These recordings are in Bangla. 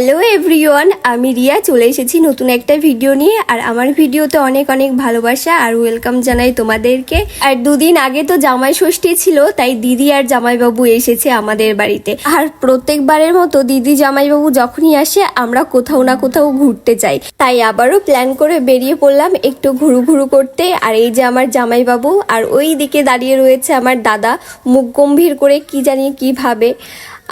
হ্যালো এভরিওয়ান আমি রিয়া, চলে এসেছি নতুন একটা ভিডিও নিয়ে, আর আমার ভিডিওতে অনেক অনেক ভালোবাসা, আর ওয়েলকাম জানাই তোমাদেরকে। আর দুদিন আগে তো জামাই ষষ্ঠী ছিল, তাই দিদি আর জামাইবাবু এসেছে আমাদের বাড়িতে। আর প্রত্যেকবারের মতো দিদি জামাইবাবু যখনই আসে, আমরা কোথাও না কোথাও ঘুরতে যাই। তাই আবারও প্ল্যান করে বেরিয়ে পড়লাম একটু ঘুরু ঘুরু করতে, আর এই যে আমার জামাইবাবু, আর ওই দিকে দাঁড়িয়ে রয়েছে আমার দাদা। মুখ গম্ভীর করে কি জানি কি ভাবে।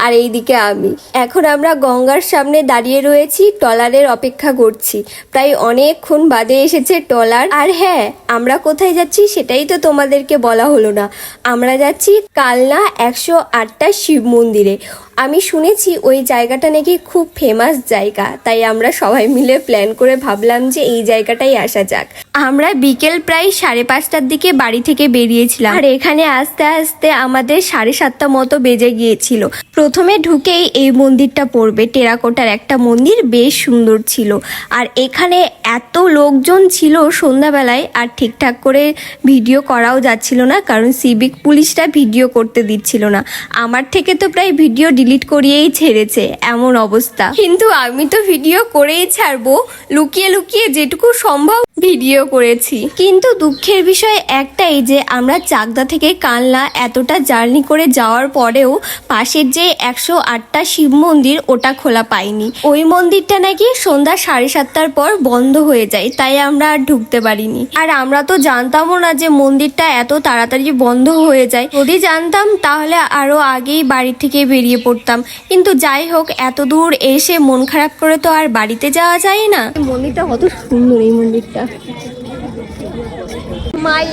আর এইদিকে আমি। এখন আমরা গঙ্গার সামনে দাঁড়িয়ে রয়েছি, টলারের অপেক্ষা করছি। প্রায় অনেকক্ষণ বাদে এসেছে টলার। আর হ্যাঁ আমরা কোথায় যাচ্ছি সেটাই তো তোমাদেরকে বলা হলো না। আমরা যাচ্ছি কালনা একশো আটটা শিব মন্দিরে। আমি শুনেছি ওই জায়গাটা নাকি খুব ফেমাস জায়গা। তাই আমরা সবাই মিলে প্ল্যান করে ভাবলাম যে এই জায়গাটাই আসা যাক। আমরা বিকেল প্রায় সাড়ে পাঁচটার দিকে বাড়ি থেকে বেরিয়েছিলাম। আর এখানে আস্তে আস্তে আমাদের সাড়ে সাতটা মতো বেজে গিয়েছিল। প্রথমে ঢুকেই এই মন্দিরটা পড়বে। টেরাকোটার একটা মন্দির বেশ সুন্দর ছিল। আর এখানে এত লোকজন ছিল সন্ধ্যাবেলায় আর ঠিকঠাক করে ভিডিও করাও যাচ্ছিল না, কারণ সিভিক পুলিশরা ভিডিও করতে দিচ্ছিল না। আমার থেকে তো প্রায় ভিডিও ডিলিট করিয়েই ছেড়েছে, এমন অবস্থা। কিন্তু আমি তো ভিডিও করেই ছাড়বো, লুকিয়ে লুকিয়ে যেটুকু সম্ভব ভিডিও করেছি। কিন্তু দুঃখের বিষয় একটাই যে আমরা চাকদা থেকে কানলা এতটা জার্নি করে যাওয়ার পরেও পাশের যে একশো আটটা শিব মন্দির ওটা খোলা পাইনি। ওই মন্দিরটা নাকি সন্ধ্যা সাড়ে সাতটার পর বন্ধ হয়ে যায় তাই আমরা আর ঢুকতে পারিনি। আর আমরা তো জানতামও না যে মন্দিরটা এত তাড়াতাড়ি বন্ধ হয়ে যায়। যদি জানতাম তাহলে আরও আগেই বাড়ি থেকে বেরিয়ে পড়তাম। কিন্তু যাই হোক এত দূর এসে মন খারাপ করে তো আর বাড়িতে যাওয়া যায় না। মন্দিরটা কত সুন্দর এই মন্দিরটা। মাই।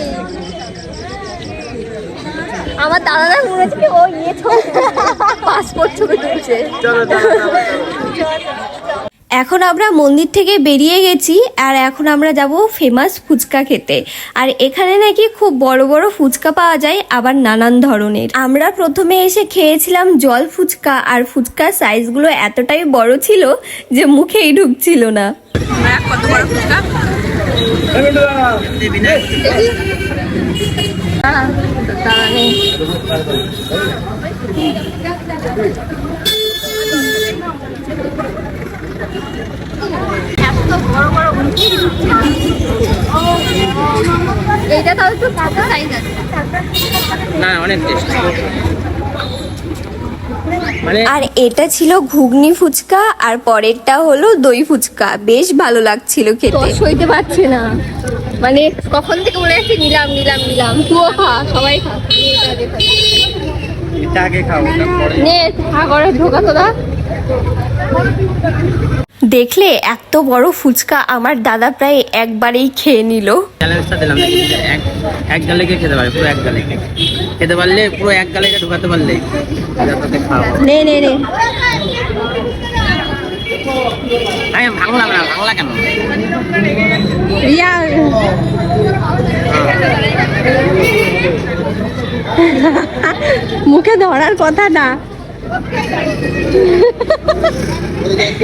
আমার দাদারা মনে হচ্ছে ও ইয়ে পাসপোর্ট ছবি তুলছে। এখন আমরা মন্দির থেকে বেরিয়ে গেছি আর এখন আমরা যাব ফেমাস ফুচকা খেতে। আর এখানে নাকি খুব বড় বড় ফুচকা পাওয়া যায় আবার নানান ধরনের। আমরা প্রথমে এসে খেয়েছিলাম জল ফুচকা আর ফুচকার সাইজগুলো এতটাই বড় ছিল যে মুখেই ঢুকছিল না। কত বড় ফুচকা? এইটা তাও একটু কাঁচা সাইজ আছে। না অনেক টেস্ট আর এটা ছিল ঘুগনি ফুচকা আর পরেরটা হলো দই ফুচকা। বেশ ভালো লাগছিল খেতে। সইতে পারছে না। মানে কখন থেকে মনে হচ্ছে নিলাম নিলাম নিলাম। তুও খা সবাই খা এটা আগে খাও নে খা করে ঢোকা তোরা দেখলে এত বড় ফুচকা আমার দাদা প্রায় একবারেই খেয়ে নিল। চ্যালেঞ্জটা দিলাম এক এক গালে খেতে পারে? পুরো এক গালে। খেতে পারলে পুরো এক গালে এটা ঢুকাতে পারলে? নে নে নে। আমি ভাঙলাম না ভাঙলা কেন? রিয়া। মুখে ধরার কথা না।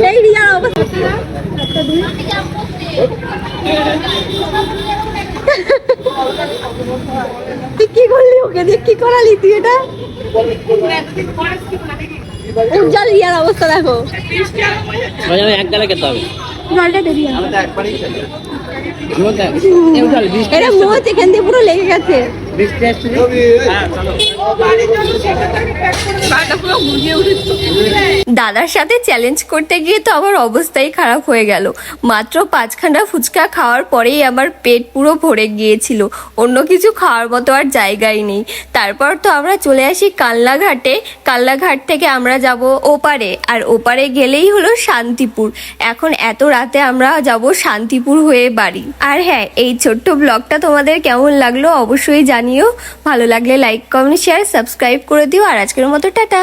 এই রিয়ার অবস্থা তুই কি করলি ওকে দিয়ে? কি করালি তুই এটা? উজ্জ্বল রিয়ার অবস্থা দেখো। মানে এক গালে খেতে হবে। জলটা এটা এখান দিয়ে পুরো লেগে গেছে। হ্যাঁ দাদার সাথে চ্যালেঞ্জ করতে গিয়ে তো আমার অবস্থাই খারাপ হয়ে গেল। মাত্র পাঁচখানা ফুচকা খাওয়ার পরেই আমার পেট পুরো ভরে গিয়েছিল। অন্য কিছু খাওয়ার মতো আর জায়গাই নেই। তারপর তো আমরা চলে আসি কাল্লাঘাটে কাল্লাঘাট থেকে আমরা যাব ওপারে। আর ওপারে গেলেই হলো শান্তিপুর। এখন এত রাতে আমরা যাব শান্তিপুর হয়ে বাড়ি। আর হ্যাঁ এই ছোট্ট ব্লগটা তোমাদের কেমন লাগল অবশ্যই জানিও। ভালো লাগলে লাইক কমেন্ট শেয়ার সাবস্ক্রাইব করে দিও। আর আজকের মতো টাটা।